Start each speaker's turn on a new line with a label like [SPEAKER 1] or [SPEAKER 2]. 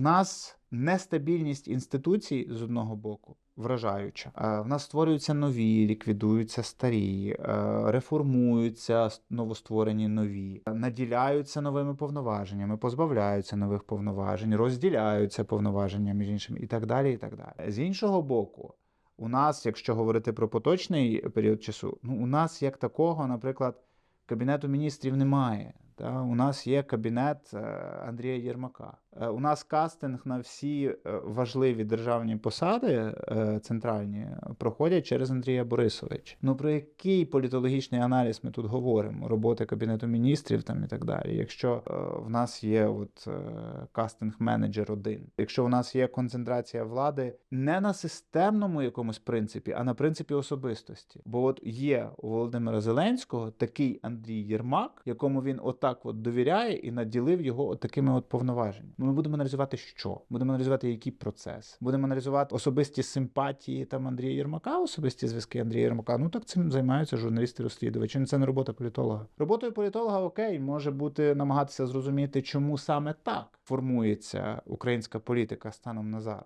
[SPEAKER 1] В нас нестабільність інституцій з одного боку вражаюча. Е, В нас створюються нові, ліквідуються старі, е, реформуються новостворені нові, наділяються новими повноваженнями, позбавляються нових повноважень, розділяються повноваження між іншим і так далі. І так далі. З іншого боку, у нас, якщо говорити про поточний період часу, ну у нас як такого, наприклад, кабінету міністрів немає. Та у нас є кабінет е, Андрія Єрмака. Е, У нас кастинг на всі е, важливі державні посади е, центральні проходять через Андрія Борисовича. Ну про який політологічний аналіз ми тут говоримо? Роботи кабінету міністрів там і так далі. Якщо в нас є от кастинг-менеджер один, якщо у нас є концентрація влади не на системному якомусь принципі, а на принципі особистості. Бо от є у Володимира Зеленського такий Андрій Єрмак, якому він отак от довіряє і наділив його от такими от повноваженнями. Ми будемо аналізувати, що будемо аналізувати, який процес, будемо аналізувати особисті симпатії там Андрія Єрмака, особисті зв'язки Андрія Єрмака. Ну так цим займаються журналісти-розслідувачі. Ну, Це не робота політолога. Роботою політолога окей, може бути намагатися зрозуміти, чому саме так формується українська політика станом на зараз.